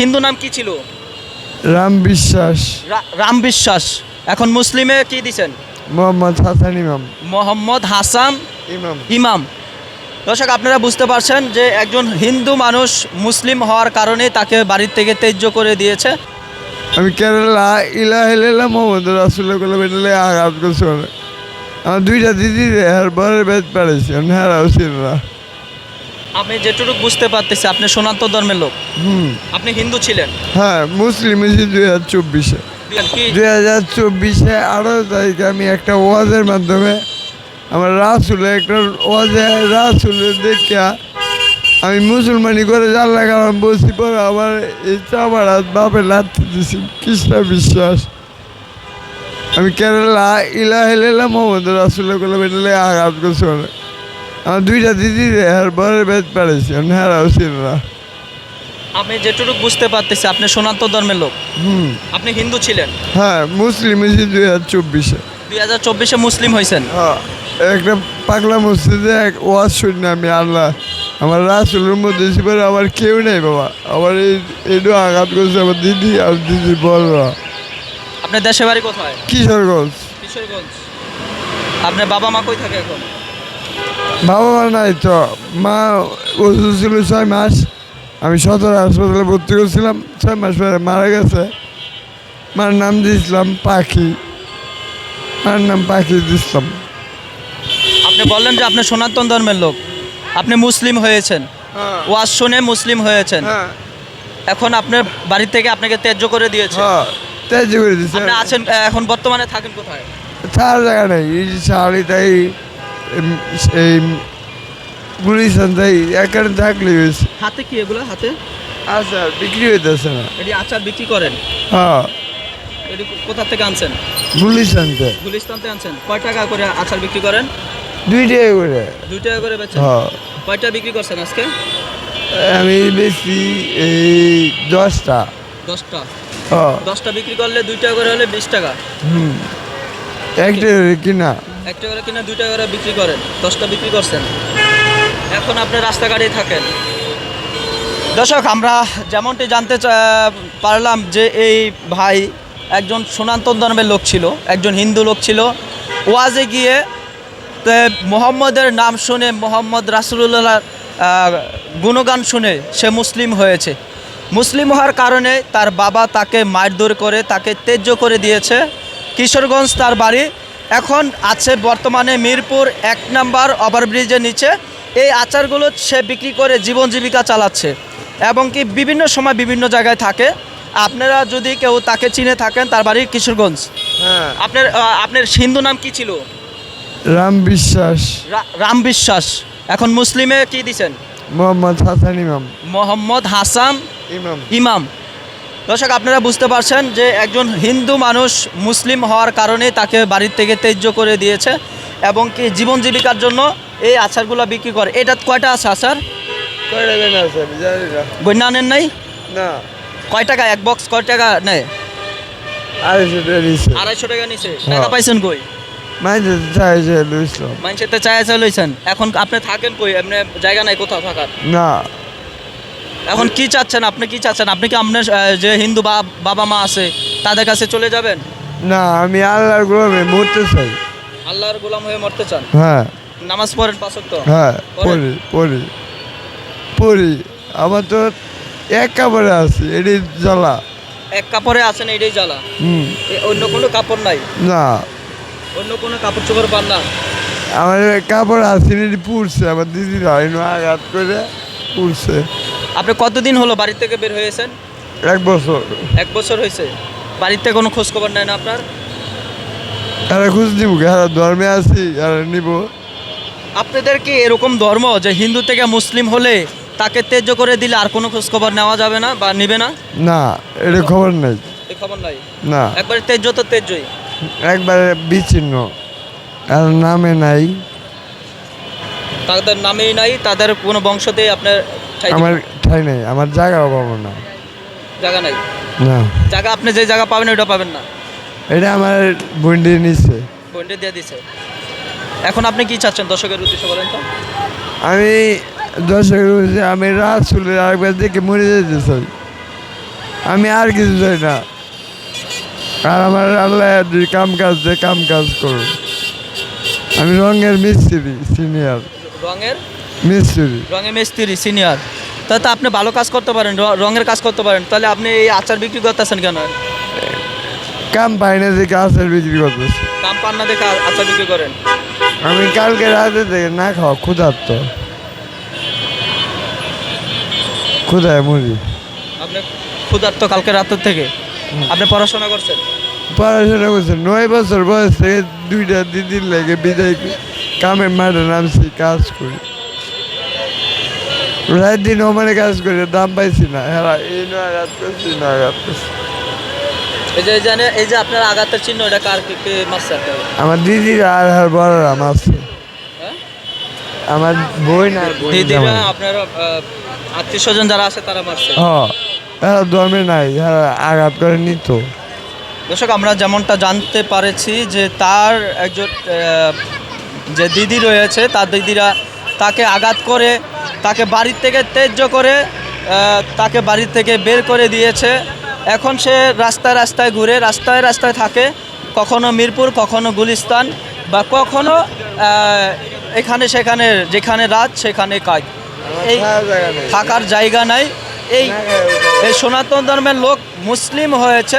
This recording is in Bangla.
হিন্দু নাম কি ছিল? রাম বিশ্বাস। রাম বিশ্বাস। এখন মুসলিমে কি দিছেন? মোহাম্মদ হাসান ইমাম। মোহাম্মদ হাসান ইমাম। ইমাম। দর্শক আপনারা বুঝতে পারছেন যে একজন হিন্দু মানুষ মুসলিম হওয়ার কারণে তাকে বাড়ির থেকে তেজ্য করে দিয়েছে। আমি কেরালা ইলা হেলেলা মোহাম্মদ রাসুল্লাহ করলাম এটা আঘাত করছে। আমার দুইটা দিদি আর বরের বেদ পাড়েছি হ্যাঁ ছিল না। আমি যেটুকু বুঝতে পারতেছি আপনি সনাতন ধর্মের লোক। আপনি হিন্দু ছিলেন। হ্যাঁ মুসলিম দুই হাজার চব্বিশে। দুই হাজার চব্বিশে আঠারো তারিখে আমি একটা ওয়াজের মাধ্যমে আমার রাসুলে একটা ওয়াজে রাসুলে দেখিয়া আমি মুসলমানি করে জানলা গেলাম বসি পরে আমার এই চামার হাত বাপে লাথি দিছি কৃষ্ণ বিশ্বাস। আমি কেরালা ইলা হেলেলা মোহাম্মদ রাসুল্লাহ করলাম এটা আঘাত করছে অনেক। আমার দুইটা দিদি আর বরের বেদ পাড়েছি হ্যাঁ ছিল না। আমি যেটুকু বুঝতে পারতেছি আপনি সনাতন ধর্মের লোক। হুম। আপনি হিন্দু ছিলেন। হ্যাঁ মুসলিম হয়েছি দুই হাজার চব্বিশে। দুই হাজার চব্বিশে মুসলিম হয়েছেন? হ্যাঁ, একটা পাগলা মসজিদে এক ওয়াজ শুনি আমি আল্লাহ আমার রাসুলের মধ্যে ছিল আমার কেউ নেই বাবা। আমার এই একটু আঘাত করছে আমার দিদি আর দিদি বড়রা আপনার দেশে বাড়ি কোথায়? কিশোরগঞ্জ। কিশোরগঞ্জ। আপনার বাবা মা কই থাকে এখন? বাবা মা নাই তো। মা ওষুধ ছিল ছয় মাস। আমি সদর হাসপাতালে ভর্তি করছিলাম। ছয় মাস পরে মারা গেছে। মার নাম দিয়েছিলাম পাখি। মার নাম পাখি দিয়েছিলাম। আপনি বললেন যে আপনি সনাতন ধর্মের লোক। আপনি মুসলিম হয়েছেন। হ্যাঁ। ওয়াজ শুনে মুসলিম হয়েছেন। হ্যাঁ। এখন আপনার বাড়ি থেকে আপনাকে ত্যায্য করে দিয়েছে। হ্যাঁ তেজ করে দিচ্ছে আপনি আছেন এখন বর্তমানে থাকেন কোথায়? তার জায়গা নেই। শাড়ি তাই এই গুলিস্তান তাই এখানে থাকলে হয়েছে। হাতে কি এগুলো হাতে? আচ্ছা বিক্রি হইতেছে না। এটি আচার বিক্রি করেন? হ্যাঁ। এটি কোথা থেকে আনছেন? গুলিস্তানতে গুলিস্তানতে আনছেন। কয় টাকা করে আচার বিক্রি করেন? দুই টাকা করে। দুই টাকা করে বেচেন? হ্যাঁ। কয়টা বিক্রি করছেন আজকে? আমি বেশি এই দশটা। দশটা। হ্যাঁ। দশটা বিক্রি করলে দুই টাকা করে হলে বিশ টাকা। হুম। কিনা? এক টাকা করে কিনে দুই টাকা করে বিক্রি করেন দশটা বিক্রি করছেন। এখন আপনি থাকেন। দর্শক আমরা যেমনটি জানতে পারলাম যে এই ভাই একজন সনাতন ধর্মের লোক ছিল একজন হিন্দু লোক ছিল। ওয়াজে গিয়ে তে মোহাম্মদের নাম শুনে মোহাম্মদ রাসুল্লাহ গুণগান শুনে সে মুসলিম হয়েছে। মুসলিম হওয়ার কারণে তার বাবা তাকে মারধর করে তাকে তেজ্য করে দিয়েছে। কিশোরগঞ্জ তার বাড়ি। এখন আছে বর্তমানে মিরপুর এক নাম্বার ওভারব্রিজের নিচে। এই আচারগুলো সে বিক্রি করে জীবন জীবিকা চালাচ্ছে এবং কি বিভিন্ন সময় বিভিন্ন জায়গায় থাকে। আপনারা যদি কেউ তাকে চিনে থাকেন তার বাড়ি কিশোরগঞ্জ। হ্যাঁ। আপনার আপনার হিন্দু নাম কি ছিল? রাম বিশ্বাস। রাম বিশ্বাস। এখন মুসলিমে কি দিছেন? মোহাম্মদ হাসান ইমাম। মোহাম্মদ হাসান ইমাম। ইমাম। দর্শক আপনারা বুঝতে পারছেন যে একজন হিন্দু মানুষ মুসলিম হওয়ার কারণে তাকে বাড়ির থেকে তেজ্য করে দিয়েছে এবং কি জীবন জীবিকার জন্য এই আচারগুলো বিক্রি করে। এটা কয়টা আছে আচার? বন্যা আনেন নাই? না। কয় টাকা? এক বক্স কয় টাকা নেয়? আড়াইশো টাকা দিচ্ছে আড়াইশো টাকা নিছে। টাকা হ্যাঁ। পাইছেন কই? মানুষের তো চায় এখন আপনি থাকেন কই? এমনি জায়গা নাই কোথাও থাকার? না। এখন কি চাচ্ছেন? আপনি কি চাচ্ছেন? আপনি কি আপনার যে হিন্দু বা বাবা মা আছে তাদের কাছে চলে যাবেন? না আমি আল্লাহর গোলামে মরতে চাই। আল্লাহর গোলাম হয়ে মরতে চান? হ্যাঁ। নামাজ পড়েন পাঁচক তো হ্যাঁ পড়ি পড়ি। পড়ি। আমার তো এক কাপড়ে আছে এটি জ্বালা। এক কাপড়ে আছেন এটাই জ্বালা? হুম। অন্য কোনো কাপড় নাই? না। অন্য কোনো কাপড় চোপড় পান না? আমার কাপড় আছে এটি পুড়ছে। আমার দিদিরা আঘাত করে পুড়ছে। আপনি কতদিন হলো বাড়ি থেকে বের হয়েছেন? এক বছর। এক বছর হয়েছে। বাড়িতে কোনো খোঁজ খবর নেয় না আপনার? আর খুঁজ নিব আর ধর্মে আছি আর নিব। আপনাদের কি এরকম ধর্ম যে হিন্দু থেকে মুসলিম হলে তাকে তেজ্য করে দিলে আর কোনো খোঁজ খবর নেওয়া যাবে না বা নেবে না? না এটা খবর নেই। এই খবর নাই? না। একবারে তেজ্য তো তেজ্যই একবারে বিচ্ছিন্ন। আর নামে নাই। তাদের নামেই নাই তাদের কোনো বংশতেই আপনার আমার ঠাই নেই আমার জায়গা পাবো না। জায়গা নাই? না। জায়গা আপনি যে জায়গা পাবেন ওটা পাবেন না? এটা আমার বন্ডি নিচ্ছে পয়েন্টে দিয়ে দিছে। এখন আপনি কি চাচ্ছেন দর্শকের উদ্দেশ্যে বলেন তো? আমি দর্শকের বলছি, আমি রাত চলে আরেকবার দেখে মরে যেতে চাই। আমি আর কিছু চাই না। আর আমার আল্লাহ কাম কাজ দে কাম কাজ করুন আমি রঙের মিস্ত্রি সিনিয়র রঙের? মিস্ত্রি। রঙের মিস্ত্রি সিনিয়র তাহলে তো আপনি ভালো কাজ করতে পারেন রঙের কাজ করতে পারেন। তাহলে আপনি এই আচার বিক্রি করতেছেন কেন? কাম পাই না যে গাছের বিক্রি করতেছি। কাম পান না দেখে আচার বিক্রি করেন? আমি কালকে রাতে থেকে না খাওয়া ক্ষুধার্ত। ক্ষুধায় মরি। আপনি ক্ষুধার্ত কালকে রাতের থেকে? আপনি পড়াশোনা করছেন? পড়াশোনা করছে। নয় বছর বয়স থেকে দুইটা দিদির লেগে বিদায় কামের মাঠে নামছি কাজ করি। রাত দিন ওমানে কাজ করে দাম পাইছি না। হ্যাঁ এই নয় আঘাত করছি না আঘাত করছি। এই যে জানে এই যে আপনার আঘাতের চিহ্ন এটা কার কে- কে মারছে আপনাকে? আমার দিদির আর আর বড়রা মারছে। হ্যাঁ? আমার বই না দিদিরা আপনার আত্মীয় স্বজন যারা আছে তারা মারছে। হ এরা দমে নাই এরা আঘাত করে নিত। দর্শক আমরা যেমনটা জানতে পারেছি যে তার একজন আহ, যে দিদি রয়েছে তার দিদিরা তাকে আঘাত করে তাকে বাড়ির থেকে তেজ্য করে তাকে বাড়ির থেকে বের করে দিয়েছে। এখন সে রাস্তায় রাস্তায় ঘুরে, রাস্তায় রাস্তায় থাকে, কখনো মিরপুর, কখনো গুলিস্তান, বা কখনো এখানে সেখানে, যেখানে রাত, সেখানে কাজ। এই থাকার জায়গা নাই। এই সনাতন ধর্মের লোক মুসলিম হয়েছে